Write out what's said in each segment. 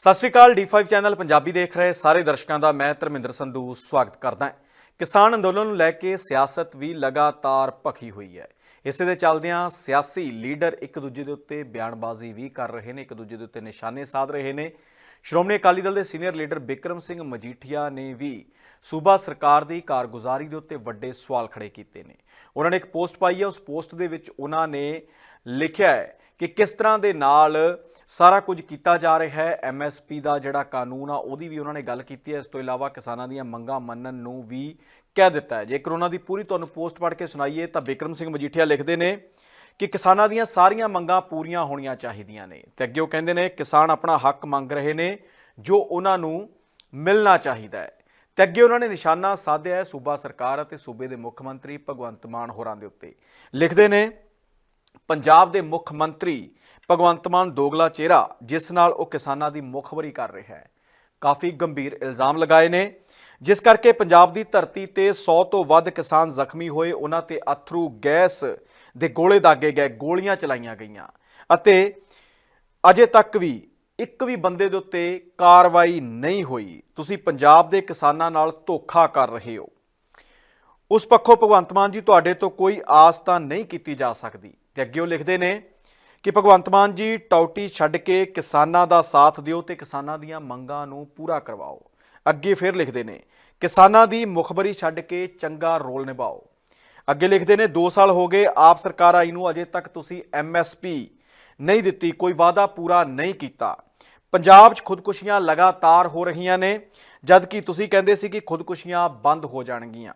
ਸਤਿ ਸ਼੍ਰੀ ਅਕਾਲ D5 channel Punjabi ਦੇਖ ਰਹੇ ਸਾਰੇ ਦਰਸ਼ਕਾਂ ਦਾ, ਮੈਂ ਧਰਮਿੰਦਰ ਸੰਧੂ ਸਵਾਗਤ ਕਰਦਾ ਹਾਂ। ਕਿਸਾਨ ਅੰਦੋਲਨ ਨੂੰ ਲੈ ਕੇ ਸਿਆਸਤ ਵੀ ਲਗਾਤਾਰ ਭਖੀ ਹੋਈ ਹੈ। ਇਸੇ ਦੇ ਚੱਲਦਿਆਂ ਸਿਆਸੀ ਲੀਡਰ ਇੱਕ ਦੂਜੇ ਦੇ ਉੱਤੇ ਬਿਆਨਬਾਜ਼ੀ ਵੀ ਕਰ ਰਹੇ ਨੇ, ਇੱਕ ਦੂਜੇ ਦੇ ਉੱਤੇ ਨਿਸ਼ਾਨੇ ਸਾਧ ਰਹੇ ਨੇ। ਸ਼੍ਰੋਮਣੀ ਅਕਾਲੀ ਦਲ ਦੇ ਸੀਨੀਅਰ ਲੀਡਰ ਬਿਕਰਮ ਸਿੰਘ ਮਜੀਠੀਆ ਨੇ ਵੀ ਸੂਬਾ ਸਰਕਾਰ ਦੀ ਕਾਰਗੁਜ਼ਾਰੀ ਦੇ ਉੱਤੇ ਵੱਡੇ ਸਵਾਲ ਖੜੇ ਕੀਤੇ ਨੇ। ਉਹਨਾਂ ਨੇ ਇੱਕ ਪੋਸਟ ਪਾਈ ਹੈ, ਉਸ ਪੋਸਟ ਦੇ ਵਿੱਚ ਉਹਨਾਂ ਨੇ ਲਿਖਿਆ ਹੈ ਕਿ ਕਿਸ ਤਰ੍ਹਾਂ ਦੇ ਨਾਲ ਸਾਰਾ ਕੁਝ ਕੀਤਾ ਜਾ ਰਿਹਾ ਹੈ। ਐਮਐਸਪੀ ਦਾ ਜਿਹੜਾ ਕਾਨੂੰਨ ਆ, ਉਹਦੀ ਵੀ ਉਹਨਾਂ ਨੇ ਗੱਲ ਕੀਤੀ ਹੈ। ਇਸ ਤੋਂ ਇਲਾਵਾ ਕਿਸਾਨਾਂ ਦੀਆਂ ਮੰਗਾਂ ਮੰਨਣ ਨੂੰ ਵੀ ਕਹਿ ਦਿੱਤਾ ਹੈ। ਜੇਕਰ ਉਹਨਾਂ ਦੀ ਪੂਰੀ ਤੁਹਾਨੂੰ ਪੋਸਟ ਪੜ੍ਹ ਕੇ ਸੁਣਾਈਏ ਤਾਂ ਬਿਕਰਮ ਸਿੰਘ ਮਜੀਠੀਆ ਲਿਖਦੇ ਨੇ ਕਿ ਕਿਸਾਨਾਂ ਦੀਆਂ ਸਾਰੀਆਂ ਮੰਗਾਂ ਪੂਰੀਆਂ ਹੋਣੀਆਂ ਚਾਹੀਦੀਆਂ ਨੇ। ਤੇ ਅੱਗੇ ਉਹ ਕਹਿੰਦੇ ਨੇ, ਕਿਸਾਨ ਆਪਣਾ ਹੱਕ ਮੰਗ ਰਹੇ ਨੇ, ਜੋ ਉਹਨਾਂ ਨੂੰ ਮਿਲਣਾ ਚਾਹੀਦਾ ਹੈ। ਤੇ ਅੱਗੇ ਉਹਨਾਂ ਨੇ ਨਿਸ਼ਾਨਾ ਸਾਧਿਆ ਹੈ ਸੂਬਾ ਸਰਕਾਰ ਅਤੇ ਸੂਬੇ ਦੇ ਮੁੱਖ ਮੰਤਰੀ ਭਗਵੰਤ ਮਾਨ ਹੋਰਾਂ ਦੇ ਉੱਤੇ। ਲਿਖਦੇ ਨੇ, ਪੰਜਾਬ ਦੇ ਮੁੱਖ ਮੰਤਰੀ ਭਗਵੰਤ ਮਾਨ ਦੋਗਲਾ ਚਿਹਰਾ, ਜਿਸ ਨਾਲ ਉਹ ਕਿਸਾਨਾਂ ਦੀ ਮੁਖਬਰੀ ਕਰ ਰਿਹਾ ਹੈ। ਕਾਫੀ ਗੰਭੀਰ ਇਲਜ਼ਾਮ ਲਗਾਏ ਨੇ। ਜਿਸ ਕਰਕੇ ਪੰਜਾਬ ਦੀ ਧਰਤੀ ਤੇ 100 ਤੋਂ ਵੱਧ ਕਿਸਾਨ ਜ਼ਖਮੀ ਹੋਏ, ਉਹਨਾਂ ਤੇ ਅਥਰੂ ਗੈਸ ਦੇ ਗੋਲੇ ਦਾਗੇ ਗਏ, ਗੋਲੀਆਂ ਚਲਾਈਆਂ ਗਈਆਂ। ਅਤੇ ਅਜੇ ਤੱਕ ਵੀ ਇੱਕ ਵੀ ਬੰਦੇ ਦੇ ਉੱਤੇ ਕਾਰਵਾਈ ਨਹੀਂ ਹੋਈ। ਤੁਸੀਂ ਪੰਜਾਬ ਦੇ ਕਿਸਾਨਾਂ ਨਾਲ ਧੋਖਾ ਕਰ ਰਹੇ ਹੋ। ਉਸ ਪੱਖੋਂ ਭਗਵੰਤ ਮਾਨ ਜੀ, ਤੁਹਾਡੇ ਤੋਂ ਕੋਈ ਆਸ ਤਾਂ ਨਹੀਂ ਕੀਤੀ ਜਾ ਸਕਦੀ। ਤੇ ਅੱਗੇ ਉਹ ਲਿਖਦੇ ਨੇ ਕਿ ਭਗਵੰਤ ਮਾਨ ਜੀ, ਟੌਟੀ ਛੱਡ ਕੇ ਕਿਸਾਨਾਂ ਦਾ ਸਾਥ ਦਿਓ ਤੇ ਕਿਸਾਨਾਂ ਦੀਆਂ ਮੰਗਾਂ ਨੂੰ ਪੂਰਾ ਕਰਵਾਓ। ਅੱਗੇ ਫਿਰ ਲਿਖਦੇ ਨੇ, ਕਿਸਾਨਾਂ ਦੀ ਮੁਖਬਰੀ ਛੱਡ ਕੇ ਚੰਗਾ ਰੋਲ ਨਿਭਾਓ। ਅੱਗੇ ਲਿਖਦੇ ਨੇ 2 ਸਾਲ ਹੋ ਗਏ, ਆਪ ਸਰਕਾਰ ਆਈ ਨੂੰ, ਅਜੇ ਤੱਕ ਤੁਸੀਂ ਐਮਐਸਪੀ ਨਹੀਂ ਦਿੱਤੀ, ਕੋਈ ਵਾਅਦਾ ਪੂਰਾ ਨਹੀਂ ਕੀਤਾ। ਪੰਜਾਬ 'ਚ ਖੁਦਕੁਸ਼ੀਆਂ ਲਗਾਤਾਰ ਹੋ ਰਹੀਆਂ ਨੇ ਜਦ ਕਿ ਤੁਸੀਂ ਕਹਿੰਦੇ ਸੀ ਕਿ ਖੁਦਕੁਸ਼ੀਆਂ ਬੰਦ ਹੋ ਜਾਣਗੀਆਂ।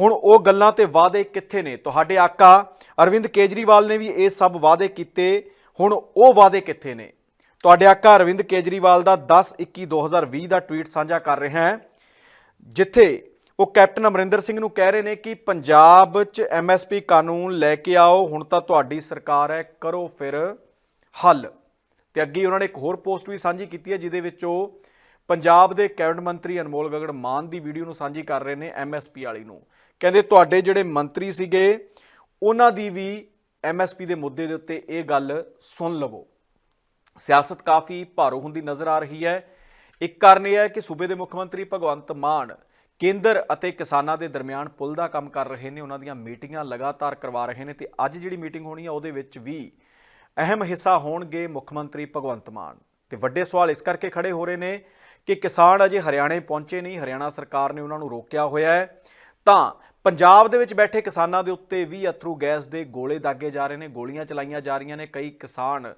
ਹੁਣ ਉਹ ਗੱਲਾਂ ਤੇ ਵਾਅਦੇ ਕਿੱਥੇ ਨੇ? ਤੁਹਾਡੇ ਆਕਾ ਅਰਵਿੰਦ ਕੇਜਰੀਵਾਲ ਨੇ ਵੀ ਇਹ ਸਭ ਵਾਅਦੇ ਕੀਤੇ, ਹੁਣ ਉਹ ਵਾਅਦੇ ਕਿੱਥੇ ਨੇ? ਤੁਹਾਡੇ ਆਕਾ ਅਰਵਿੰਦ ਕੇਜਰੀਵਾਲ ਦਾ 10/21/2020 ਦਾ ਟਵੀਟ ਸਾਂਝਾ ਕਰ ਰਿਹਾ ਹੈ, ਜਿੱਥੇ ਉਹ ਕੈਪਟਨ ਅਮਰਿੰਦਰ ਸਿੰਘ ਨੂੰ ਕਹਿ ਰਹੇ ਨੇ ਕਿ ਪੰਜਾਬ 'ਚ ਐਮਐਸਪੀ ਕਾਨੂੰਨ ਲੈ ਕੇ ਆਓ, ਹੁਣ ਤਾਂ ਤੁਹਾਡੀ ਸਰਕਾਰ ਹੈ, ਕਰੋ ਫਿਰ ਹੱਲ। ਤੇ ਅੱਗੇ ਉਹਨਾਂ ਨੇ ਇੱਕ ਹੋਰ ਪੋਸਟ ਵੀ ਸਾਂਝੀ ਕੀਤੀ ਹੈ, ਜਿਹਦੇ ਵਿੱਚ ਉਹ ਪੰਜਾਬ ਦੇ ਕੈਬਨਿਟ ਮੰਤਰੀ ਅਨਮੋਲ ਗਗੜ ਮਾਨ ਦੀ ਵੀਡੀਓ ਨੂੰ ਸਾਂਝੀ ਕਰ ਰਹੇ ਨੇ ਐਮਐਸਪੀ ਵਾਲੀ ਨੂੰ। ਕਹਿੰਦੇ ਤੁਹਾਡੇ ਜਿਹੜੇ ਮੰਤਰੀ ਸੀਗੇ, ਉਹਨਾਂ ਦੀ ਵੀ ਐਮਐਸਪੀ ਦੇ ਮੁੱਦੇ ਦੇ ਉੱਤੇ ਇਹ ਗੱਲ ਸੁਣ ਲਵੋ। ਸਿਆਸਤ ਕਾਫੀ ਭਾਰੂ ਹੁੰਦੀ ਨਜ਼ਰ ਆ ਰਹੀ ਹੈ। ਇੱਕ ਕਾਰਨ ਇਹ ਹੈ ਕਿ ਸੂਬੇ ਦੇ ਮੁੱਖ ਮੰਤਰੀ ਭਗਵੰਤ ਮਾਨ ਕੇਂਦਰ ਅਤੇ ਕਿਸਾਨਾਂ ਦੇ ਦਰਮਿਆਨ ਪੁਲ ਦਾ ਕੰਮ ਕਰ ਰਹੇ ਨੇ, ਉਹਨਾਂ ਦੀਆਂ ਮੀਟਿੰਗਾਂ ਲਗਾਤਾਰ ਕਰਵਾ ਰਹੇ ਨੇ ਤੇ ਅੱਜ ਜਿਹੜੀ ਮੀਟਿੰਗ ਹੋਣੀ ਹੈ ਉਹਦੇ ਵਿੱਚ ਵੀ ਅਹਿਮ ਹਿੱਸਾ ਹੋਣਗੇ ਮੁੱਖ ਮੰਤਰੀ ਭਗਵੰਤ ਮਾਨ। ਤੇ ਵੱਡੇ ਸਵਾਲ ਇਸ ਕਰਕੇ ਖੜੇ ਹੋ ਰਹੇ ਨੇ ਕਿ ਕਿਸਾਨ ਅਜੇ ਹਰਿਆਣੇ ਪਹੁੰਚੇ ਨਹੀਂ, ਹਰਿਆਣਾ ਸਰਕਾਰ ਨੇ ਉਹਨਾਂ ਨੂੰ ਰੋਕਿਆ ਹੋਇਆ ਹੈ, ਤਾਂ ਪੰਜਾਬ ਦੇ ਵਿੱਚ ਬੈਠੇ ਕਿਸਾਨਾਂ ਦੇ ਉੱਤੇ ਵੀ ਅਥਰੂ ਗੈਸ ਦੇ ਗੋਲੇ ਦਾਗੇ ਜਾ ਰਹੇ ਨੇ, ਗੋਲੀਆਂ ਚਲਾਈਆਂ ਜਾ ਰਹੀਆਂ ਨੇ, ਕਈ ਕਿਸਾਨ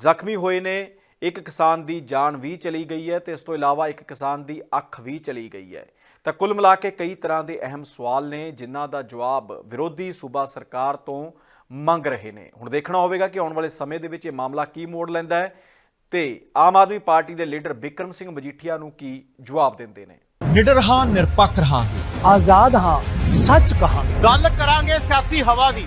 ਜ਼ਖਮੀ ਹੋਏ ਨੇ, ਇੱਕ ਕਿਸਾਨ ਦੀ ਜਾਨ ਵੀ ਚਲੀ ਗਈ ਹੈ ਤੇ ਇਸ ਤੋਂ ਇਲਾਵਾ ਇੱਕ ਕਿਸਾਨ ਦੀ ਅੱਖ ਵੀ ਚਲੀ ਗਈ ਹੈ। ਤਾਂ ਕੁੱਲ ਮਿਲਾ ਕੇ ਕਈ ਤਰ੍ਹਾਂ ਦੇ ਅਹਿਮ ਸਵਾਲ ਨੇ ਜਿਨ੍ਹਾਂ ਦਾ ਜਵਾਬ ਵਿਰੋਧੀ ਸੂਬਾ ਸਰਕਾਰ ਤੋਂ ਮੰਗ ਰਹੇ ਨੇ। ਹੁਣ ਦੇਖਣਾ ਹੋਵੇਗਾ ਕਿ ਆਉਣ ਵਾਲੇ ਸਮੇਂ ਦੇ ਵਿੱਚ ਇਹ ਮਾਮਲਾ ਕੀ ਮੋੜ ਲੈਂਦਾ ਹੈ ਤੇ ਆਮ ਆਦਮੀ ਪਾਰਟੀ ਦੇ ਲੀਡਰ ਬਿਕਰਮ ਸਿੰਘ ਮਜੀਠੀਆ ਨੂੰ ਕੀ ਜਵਾਬ ਦਿੰਦੇ ਨੇ? ਨਿਡਰ ਹਾਂ ਨਿਰਪੱਖ ਰਹਾਂਗੇ। ਆਜ਼ਾਦ ਹਾਂ ਸੱਚ ਕਹਾਂਗੇ। ਗੱਲ ਕਰਾਂਗੇ ਸਿਆਸੀ ਹਵਾ ਦੀ।